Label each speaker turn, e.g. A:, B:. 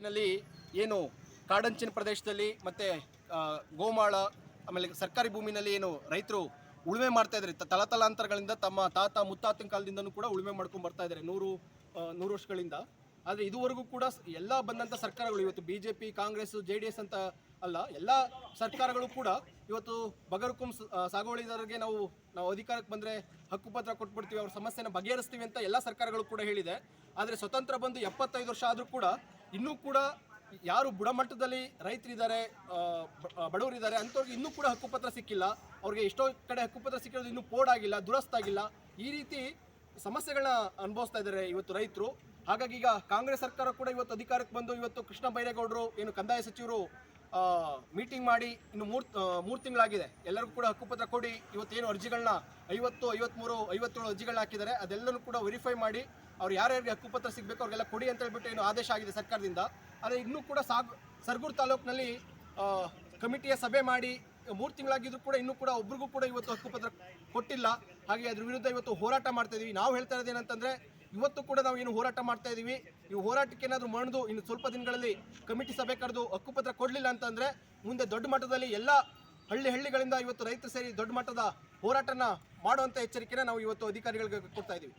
A: ತಾಲೂಕಿನಲ್ಲಿ ಏನು ಕಾಡಂಚಿನ ಪ್ರದೇಶದಲ್ಲಿ ಮತ್ತು ಗೋಮಾಳ, ಆಮೇಲೆ ಸರ್ಕಾರಿ ಭೂಮಿನಲ್ಲಿ ಏನು ರೈತರು ಉಳುಮೆ ಮಾಡ್ತಾ ಇದ್ದಾರೆ. ತಲತಲಾಂತರಗಳಿಂದ ತಮ್ಮ ತಾತ ಮುತ್ತಾತನ ಕಾಲದಿಂದನೂ ಕೂಡ ಉಳುಮೆ ಮಾಡ್ಕೊಂಡು ಬರ್ತಾ ಇದ್ದಾರೆ ನೂರು ನೂರು ವರ್ಷಗಳಿಂದ. ಆದರೆ ಇದುವರೆಗೂ ಕೂಡ ಎಲ್ಲಾ ಬಂದಂಥ ಸರ್ಕಾರಗಳು ಇವತ್ತು B J P Congress, J D S ಅಂತ ಅಲ್ಲ, ಎಲ್ಲ ಸರ್ಕಾರಗಳು ಕೂಡ ಇವತ್ತು ಬಗರ್ಕುಂ ಸಾಗುವಳಿದಾರರಿಗೆ ನಾವು ನಾವು ಅಧಿಕಾರಕ್ಕೆ ಬಂದರೆ ಹಕ್ಕುಪತ್ರ ಕೊಟ್ಬಿಡ್ತೀವಿ, ಅವ್ರ ಸಮಸ್ಯೆನ ಬಗೆಹರಿಸ್ತೀವಿ ಅಂತ ಎಲ್ಲ ಸರ್ಕಾರಗಳು ಕೂಡ ಹೇಳಿದೆ. ಆದರೆ ಸ್ವತಂತ್ರ ಬಂದು ಎಪ್ಪತ್ತೈದು ವರ್ಷ ಆದರೂ ಕೂಡ ಇನ್ನೂ ಕೂಡ ಯಾರು ಬುಡಮಟ್ಟದಲ್ಲಿ ರೈತರಿದ್ದಾರೆ ಬಡವರಿದ್ದಾರೆ, ಅಂಥವ್ರಿಗೆ ಇನ್ನೂ ಕೂಡ ಹಕ್ಕುಪತ್ರ ಸಿಕ್ಕಿಲ್ಲ. ಅವ್ರಿಗೆ ಎಷ್ಟೋ ಕಡೆ ಹಕ್ಕುಪತ್ರ ಸಿಕ್ಕಿರೋದು ಇನ್ನೂ ಪೋಡಾಗಿಲ್ಲ ದುರಸ್ತಾಗಿಲ್ಲ ಈ ರೀತಿ ಸಮಸ್ಯೆಗಳನ್ನ ಅನುಭವಿಸ್ತಾ ಇದ್ದಾರೆ ಇವತ್ತು ರೈತರು. ಹಾಗಾಗಿ ಈಗ ಕಾಂಗ್ರೆಸ್ ಸರ್ಕಾರ ಕೂಡ ಇವತ್ತು ಅಧಿಕಾರಕ್ಕೆ ಬಂದು ಇವತ್ತು ಕೃಷ್ಣ ಬೈರೇಗೌಡರು, ಏನು ಕಂದಾಯ ಸಚಿವರು ಮೀಟಿಂಗ್ ಮಾಡಿ ಇನ್ನು ಮೂರು ಮೂರು ತಿಂಗಳಾಗಿದೆ. ಎಲ್ಲರಿಗೂ ಕೂಡ ಹಕ್ಕುಪತ್ರ ಕೊಡಿ. ಇವತ್ತೇನು ಅರ್ಜಿಗಳನ್ನ ಐವತ್ತು, ಐವತ್ಮೂರು, ಐವತ್ತೇಳು ಅರ್ಜಿಗಳನ್ನ ಹಾಕಿದ್ದಾರೆ. ಅದೆಲ್ಲನೂ ಕೂಡ ವೆರಿಫೈ ಮಾಡಿ ಅವ್ರು ಯಾರ್ಯಾರಿಗೆ ಹಕ್ಕುಪತ್ರ ಸಿಗಬೇಕು ಅವ್ರಿಗೆಲ್ಲ ಕೊಡಿ ಅಂತ ಹೇಳ್ಬಿಟ್ಟು ಏನು ಆದೇಶ ಆಗಿದೆ ಸರ್ಕಾರದಿಂದ. ಆದರೆ ಇನ್ನೂ ಕೂಡ ಸಾಗ್, ಸರ್ಗೂರು ತಾಲೂಕಿನಲ್ಲಿ ಕಮಿಟಿಯ ಸಭೆ ಮಾಡಿ ಮೂರು ತಿಂಗಳಾಗಿದ್ರು ಕೂಡ ಇನ್ನೂ ಕೂಡ ಒಬ್ರಿಗೂ ಕೂಡ ಇವತ್ತು ಹಕ್ಕುಪತ್ರ ಕೊಟ್ಟಿಲ್ಲ. ಹಾಗೆ ಅದ್ರ ವಿರುದ್ಧ ಇವತ್ತು ಹೋರಾಟ ಮಾಡ್ತಾ ಇದೀವಿ. ನಾವು ಹೇಳ್ತಾ ಇರೋದೇನಂತಂದರೆ ಇವತ್ತು ಕೂಡ ನಾವು ಏನು ಹೋರಾಟ ಮಾಡ್ತಾ ಇದ್ದೀವಿ ಈ ಹೋರಾಟಕ್ಕೆ ಏನಾದರೂ ಮಣಿದು ಇನ್ನು ಸ್ವಲ್ಪ ದಿನಗಳಲ್ಲಿ ಕಮಿಟಿ ಸಭೆ ಕರೆದು ಹಕ್ಕುಪತ್ರ ಕೊಡಲಿಲ್ಲ ಅಂತಂದರೆ ಮುಂದೆ ದೊಡ್ಡ ಮಟ್ಟದಲ್ಲಿ ಎಲ್ಲ ಹಳ್ಳಿ ಹಳ್ಳಿಗಳಿಂದ ಇವತ್ತು ರೈತರು ಸೇರಿ ದೊಡ್ಡ ಮಟ್ಟದ ಹೋರಾಟನ ಮಾಡುವಂಥ ಎಚ್ಚರಿಕೆನ ನಾವು ಇವತ್ತು ಅಧಿಕಾರಿಗಳಿಗೆ ಕೊಡ್ತಾ ಇದೀವಿ.